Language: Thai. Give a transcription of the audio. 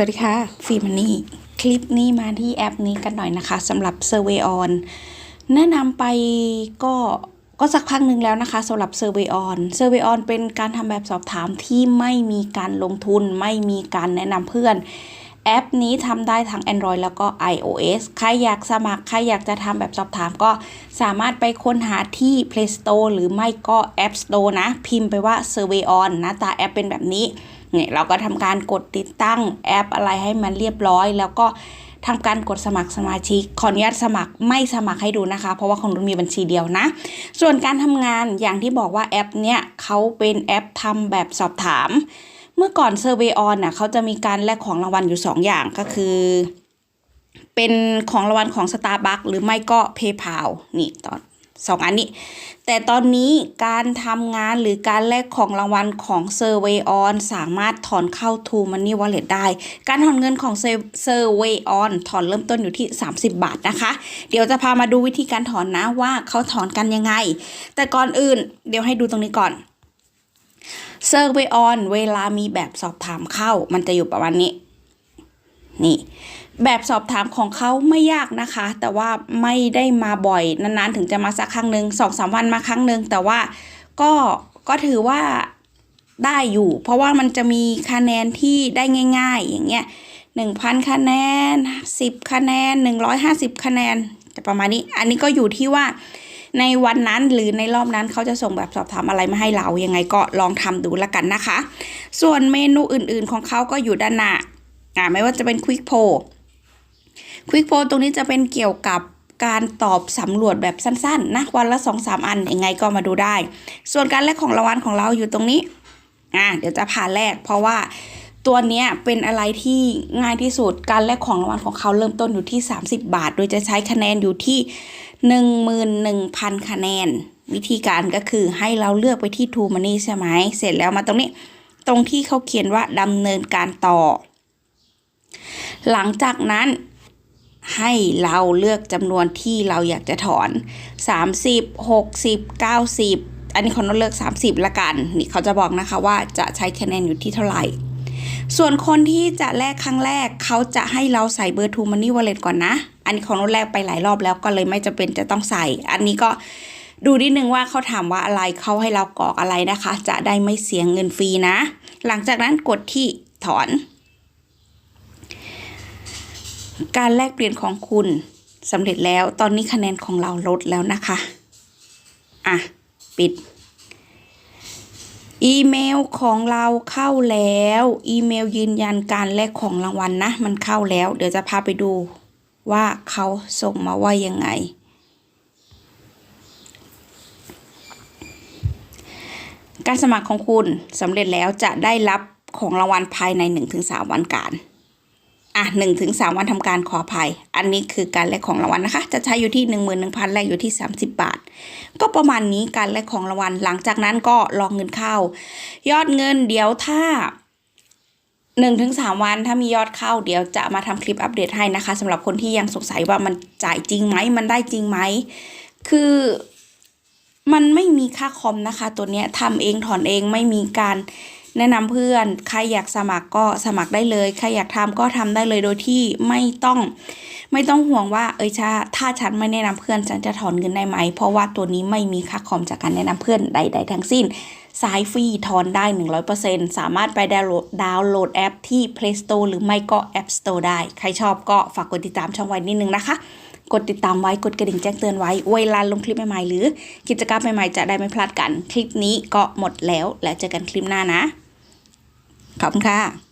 สวัสดีค่ะฟีมันนี่ คลิปนี้มาที่แอปนี้กันหน่อยนะคะสำหรับ Survey On แนะนำไปก็ก็สักพักหนึ่งแล้วนะคะสำหรับ Survey On Survey On เป็นการทำแบบสอบถามที่ไม่มีการลงทุน ไม่มีการแนะนำเพื่อน แอปนี้ทำได้ทั้ง Android แล้วก็ iOS ใครอยากสมัคร ใครอยากจะทำแบบสอบถามก็สามารถไปค้นหาที่ Play Store หรือไม่ก็ App Store นะ พิมพ์ไปว่า Survey On หน้าตาแอปเป็นแบบนี้ เนี่ยเราก็ทำการกดติดตั้งแอปอะไรให้มันเรียบร้อย แล้วก็ทำการกดสมัครสมาชิก ขออนุญาตสมัครไม่สมัครให้ดูนะคะ เพราะว่าของรุ่นมีบัญชีเดียวนะ ส่วนการทำงานอย่างที่บอกว่าแอปเนี่ยเขาเป็นแอปทำแบบสอบถาม เมื่อก่อน Survey On น่ะเขาจะมีการแลกของรางวัลอยู่ 2 อย่างก็คือเป็นของรางวัลของ Starbucks หรือไม่ก็ PayPal นี่ตอน สองอันนี้ แต่ตอนนี้การทำงานหรือการแลกของรางวัลของ Survey On สามารถถอนเข้า To Money Wallet ได้ การถอนเงินของ Survey On ถอนเริ่มต้นอยู่ที่ 30 บาทนะคะ เดี๋ยวจะพามาดูวิธีการถอนนะว่าเขาถอนกันยังไง แต่ก่อนอื่นเดี๋ยวให้ดูตรงนี้ก่อน Survey On เวลามีแบบสอบถามเข้า มันจะอยู่ประมาณนี้ นี่ แบบสอบถามของเขาไม่ยากนะคะ แต่ว่าไม่ได้มาบ่อยนานๆ ถึงจะมาสักครั้งหนึ่งสองสามวันมาครั้งหนึ่งแต่ว่าก็ก็ถือว่าได้อยู่ เพราะว่ามันจะมีคะแนนที่ได้ง่าย ๆ อย่างเงี้ยหนึ่งพันคะแนนสิบคะแนนหนึ่งร้อยห้าสิบคะแนนจะประมาณนี้ อันนี้ก็อยู่ที่ว่าในวันนั้นหรือในรอบนั้นเขาจะส่งแบบสอบถามอะไรมาให้เรายังไงก็ลองทำดูแล้วกันนะคะ ส่วนเมนูอื่นๆของเขาก็อยู่ด้านหน้า อ่าไม่ว่าจะเป็น Quick p o l ควิกโพตรงนี้จะเป็นเกี่ยวกับการตอบสำรวจแบบสั้นๆนะวันละสองสามอันยังไงก็มาดูได้ ส่วนการแลกของรางวัลของเราอยู่ตรงนี้อ่าเดี๋ยวจะพาแลกเพราะว่าตัวเนี้ยเป็นอะไรที่ง่ายที่สุดการแลกของรางวัลของเขาเริ่มต้นอยู่ที่ 30 บาท โดยจะใช้คะแนนอยู่ที่ 11,000 คะแนน วิธีการก็คือให้เราเลือกไปที่ True Money ใช่ไหมเสร็จแล้วมาตรงนี้ ตรงที่เขาเขียนว่าดำเนินการต่อ หลังจากนั้นให้เราเลือกจำนวนที่เราอยากจะถอน 30 60 90 อันนี้เขาต้องเลือก 30 ละกัน นี่เขาจะบอกนะคะว่าจะใช้คะแนนอยู่ที่เท่าไหร่ ส่วนคนที่จะแลกครั้งแรกเขาจะให้เราใส่เบอร์ True Money Wallet ก่อนนะ อันนี้ของเราแลกไปหลายรอบแล้วก็เลยไม่จำเป็นจะต้องใส่ อันนี้ก็ดูนิดนึงว่าเขาถามว่าอะไรเขาให้เรากรอกอะไรนะคะ จะได้ไม่เสียเงินฟรีนะ หลังจากนั้นกดที่ถอน การแลกเปลี่ยนของคุณสำเร็จแล้ว ตอนนี้คะแนนของเราลดแล้วนะคะ อะ ปิด อีเมลของเราเข้าแล้ว อีเมลยืนยันการแลกของรางวัลนะ มันเข้าแล้ว เดี๋ยวจะพาไปดูว่าเขาส่งมาว่ายังไงการสมัครของคุณสำเร็จแล้วจะได้รับของรางวัลภายใน 1-3 วันการ อะหนึ่งถึงสามวันทำการขออภัย อันนี้คือการแลกของรางวัลนะคะ จะใช้อยู่ที่หนึ่งหมื่นหนึ่งพันแลกอยู่ที่สามสิบบาท ก็ประมาณนี้การแลกของรางวัล หลังจากนั้นก็รองเงินเข้า ยอดเงินเดี๋ยวถ้าหนึ่งถึงสามวันถ้ามียอดเข้าเดี๋ยวจะมาทำคลิปอัปเดตให้นะคะสำหรับคนที่ยังสงสัยว่ามันจ่ายจริงไหมมันได้จริงไหมคือมันไม่มีค่าคอมนะคะ ตัวเนี้ยทำเองถอนเองไม่มีการ แนะนำเพื่อน ใครอยากสมัครก็สมัครได้เลย ใครอยากทำก็ทำได้เลยโดยที่ไม่ต้อง ไม่ต้องห่วงว่าเอ้ยชาถ้าฉันไม่แนะนำเพื่อนฉันจะถอนเงินได้ไหม เพราะว่าตัวนี้ไม่มีค่าคอมจากการแนะนำเพื่อนใด ๆ ทั้งสิ้นสายฟรีถอนได้ 100%สามารถไปดาวน์โหลดดาวน์โหลดแอปที่ Play Store หรือไม่ก็ App Store ได้ ใครชอบก็ฝากกดติดตามช่องไว้นิดนึงนะคะ กดติดตามไว้กดกระดิ่งแจ้งเตือนไว้ เวลาลงคลิปใหม่ๆ หรือกิจกรรมใหม่ๆ จะได้ไม่พลาดกัน คลิปนี้ก็หมดแล้วแล้วเจอกันคลิปหน้านะ ขอบคุณค่ะ